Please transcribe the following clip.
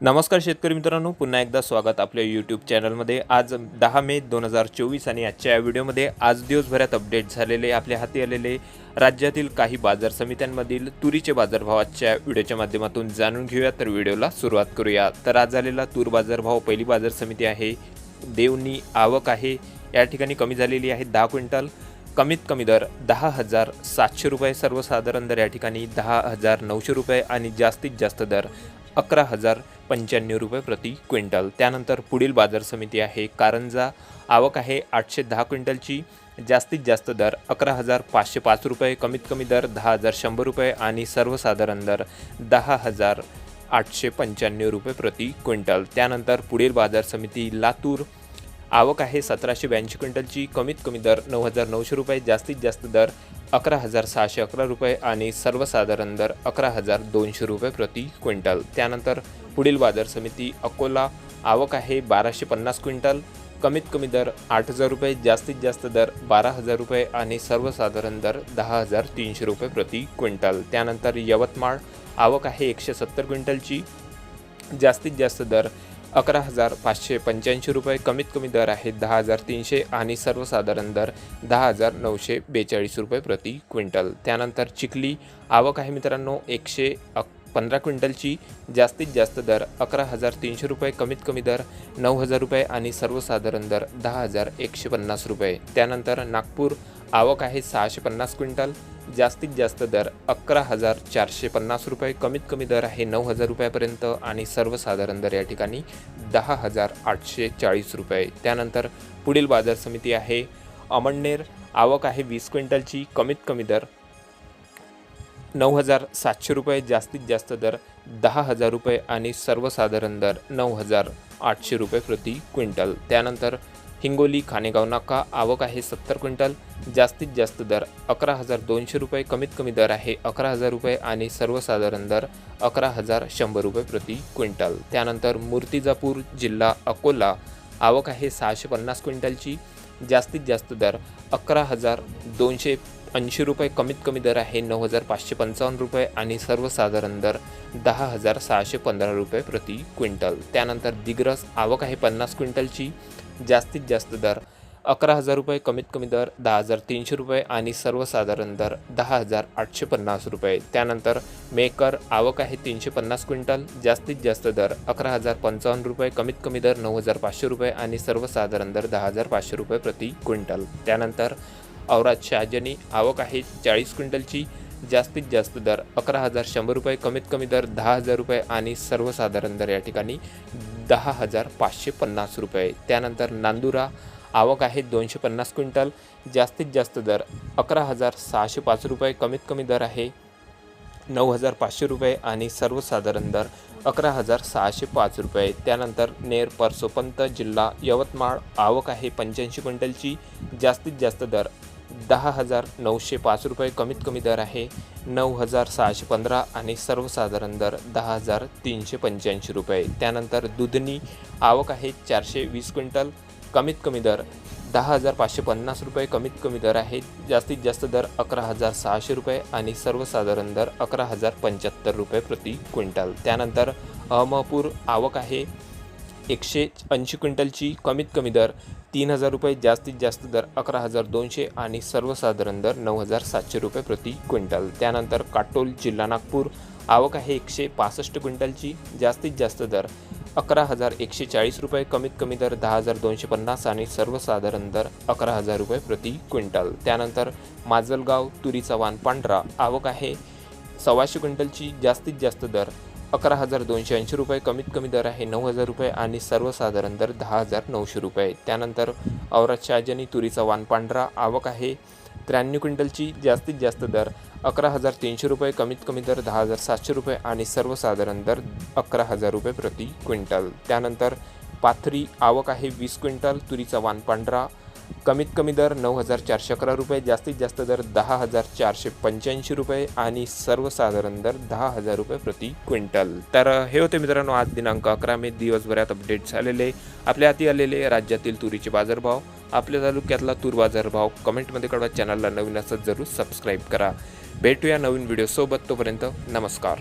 नमस्कार शेतकरी मित्रांनो पुन्हा एकदा स्वागत आपल्या यूट्यूब चॅनलमध्ये आज दहा मे दोन हजार चोवीस आणि आजच्या या व्हिडिओमध्ये आज दिवसभरात अपडेट झालेले आपल्या हाती आलेले राज्यातील काही बाजार समित्यांमधील तुरीचे बाजारभाव आजच्या व्हिडिओच्या माध्यमातून जाणून घेऊया. तर व्हिडिओला सुरुवात करूया. तर आज आलेला तूर बाजारभाव पहिली बाजार समिती आहे देवनी आवक आहे या ठिकाणी कमी झालेली आहे दहा क्विंटल. कमीत कमी दर दहा हजार सातशे रुपये सर्वसाधारण दर या ठिकाणी दहा हजार नऊशे रुपये आणि जास्तीत जास्त दर अकरा हजार पंच्याण्णव रुपये प्रति क्विंटल. त्यानंतर पुढील बाजार समिती आहे कारंजा. आवक आहे आठशे दहा क्विंटलची. जास्तीत जास्त दर अकरा हजार पाचशे पाच रुपये कमीत कमी दर दहा हजार शंभर रुपये आणि सर्वसाधारण दर दहा हजार आठशे पंच्याण्णव रुपये प्रति क्विंटल. त्यानंतर पुढील बाजार समिती लातूर. आवक आहे सतराशे ब्याऐंशी क्विंटलची. कमीत कमी दर नऊ हजार नऊशे रुपये जास्तीत जास्त दर अकरा हजार सहाशे अकरा रुपये आणि सर्वसाधारण दर अकरा हजार दोनशे रुपये प्रति क्विंटल. त्यानंतर पुढील बाजार समिती अकोला. आवक आहे बाराशे पन्नास क्विंटल. कमीत कमी दर आठ हजार रुपये जास्तीत जास्त दर बारा हजार रुपये आणि सर्वसाधारण दर दहा हजार तीनशे रुपये प्रति क्विंटल. त्यानंतर यवतमाळ. आवक आहे एकशे सत्तर क्विंटलची. जास्तीत जास्त दर अकरा हजार पाचशे पंच्याऐंशी रुपये कमीत कमी दर आहे दहा हजार तीनशे आणि सर्वसाधारण दर दहा हजार नऊशे बेचाळीस रुपये प्रति क्विंटल. त्यानंतर चिखली आवक आहे मित्रांनो एकशे अक पंधरा क्विंटलची. जास्तीत जास्त दर अकरा हजार तीनशे रुपये कमीत कमी दर नऊ हजार रुपये आणि सर्वसाधारण दर दहा हजार एकशे पन्नास रुपये. त्यानंतर नागपूर आवक आहे सहाशे पन्नास क्विंटल. जास्तीत जास्त दर अकरा हजार चारशे पन्नास रुपये. कमीत कमी दर आहे नऊ हजार रुपयापर्यंत आणि सर्वसाधारण दर या ठिकाणी दहा हजार आठशे चाळीस रुपये. त्यानंतर पुढील बाजार समिती आहे अमळनेर. आवक आहे वीस क्विंटलची. कमीत कमी दर नऊ हजार सातशे रुपये. जास्तीत जास्त दर दहा हजार रुपये आणि सर्वसाधारण दर नऊ हजार आठशे रुपये प्रति क्विंटल. त्यानंतर हिंगोली खानेगाव नाका आवक आहे सत्तर क्विंटल जास्तीत जास्त दर अकरा हजार दोनशे रुपये कमीत कमी दर आहे अकरा हजार रुपये आणि सर्वसाधारण दर अकरा हजार शंभर रुपये प्रति क्विंटल. त्यानंतर मूर्तिजापूर जिल्हा अकोला आवक आहे सहाशे पन्नास क्विंटलची जास्तीत जास्त दर अकरा हजार दोनशे ऐंशी रुपये कमीत कमी दर आहे नऊ हजार पाचशे पंचावन्न रुपये आणि सर्वसाधारण दर दहा हजार सहाशे पंधरा रुपये प्रति क्विंटल. त्यानंतर दिग्रस आवक आहे पन्नास क्विंटलची जास्तीत जास्त दर अकरा हजार रुपये कमीत कमी दर दहा हजार तीनशे रुपये आणि सर्वसाधारण दर दहा हजार आठशे पन्नास रुपये. त्यानंतर मेकर आवक आहे तीनशे पन्नास क्विंटल जास्तीत जास्त दर अकरा हजार पंचावन्न रुपये कमीत कमी दर नऊ हजार पाचशे रुपये आणि सर्वसाधारण दर दहा हजार पाचशे रुपये प्रति क्विंटल. त्यानंतर औराद शहाजनी आवक आहे चाळीस क्विंटलची जास्तीत जास्त दर अकरा हजार शंभर रुपये कमीत कमी दर दहा हजार रुपये आणि सर्वसाधारण दर या ठिकाणी दहा हजार पाचशे पन्नास रुपये. त्यानंतर नांदुरा आवक आहे दोनशे पन्नास क्विंटल. जास्तीत जास्त दर अकरा हजार सहाशे पाच रुपये कमीत कमी दर आहे नऊ हजार पाचशे रुपये आणि सर्वसाधारण दर अकरा हजार सहाशे पाच रुपये. त्यानंतर नेर परसोपंत जिल्हा यवतमाळ आवक आहे पंच्याऐंशी क्विंटलची. जास्तीत जास्त दर दहा हजार नऊशे पाच रुपये कमीत कमी दर आहे. नऊ हजार सहाशे पंधरा आणि सर्वसाधारण दर दहा हजार तीनशे पंच्याऐंशी रुपये. त्यानंतर दुधनी आवक आहे चारशे वीस क्विंटल कमीत कमी दर दहा हजार पाचशे पन्नास रुपये कमीत कमी दर आहे जास्तीत जास्त दर अकरा हजार सहाशे रुपये आणि सर्वसाधारण दर अकरा हजार पंच्याहत्तर रुपये प्रति क्विंटल. त्यानंतर अहमपूर आवक आहे एकशे ऐंशी क्विंटलची कमीत कमी दर तीन हजार रुपये जास्तीत जास्त दर अकरा हजार दोनशे आणि सर्वसाधारण दर नऊ हजार सातशे रुपये प्रति क्विंटल. त्यानंतर काटोल जिल्हा नागपूर आवक आहे एकशे पासष्ट क्विंटलची जास्तीत जास्त दर अकरा हजार एकशे चाळीस रुपये कमीत कमी दर दहा हजार दोनशे पन्नास आणि सर्वसाधारण दर अकरा हजार रुपये प्रति क्विंटल. त्यानंतर माजलगाव तुरीचा वाण पांढरा आवक आहे सव्वाशे क्विंटलची जास्तीत जास्त दर अकरा हजार दोनशे ऐंशी रुपये कमीत कमी दर आहे नऊ हजार रुपये आणि सर्वसाधारण दर दहा हजार नऊशे रुपये. त्यानंतर औरत शहाजनी तुरीचा वाण पांढरा आवक आहे त्र्याण्णव क्विंटलची जास्तीत जास्त दर अकरा हजार तीनशे रुपये कमीत कमी दर दहा हजार सातशे रुपये आणि सर्वसाधारण दर अकरा हजार रुपये प्रति क्विंटल. त्यानंतर पाथरी आवक आहे वीस क्विंटल तुरीचा वाण पांढरा कमीत कमी दर नऊ हजार चारशे अकरा रुपये जास्तीत जास्त दर दहा हजार चारशे पंच्याऐंशी रुपये आणि सर्वसाधारण दर दहा हजार रुपये प्रति क्विंटल. तर हे होते मित्रांनो आज दिनांक अकरा मे. दिवसभरात अपडेट झालेले आपल्या हाती आलेले राज्यातील तुरीचे बाजारभाव आपल्या तालुक्यातला तूर बाजारभाव. कमेंटमध्ये कळवा चॅनलला नवीन असत जरूर सबस्क्राईब करा. भेटूया नवीन व्हिडिओसोबत तोपर्यंत नमस्कार.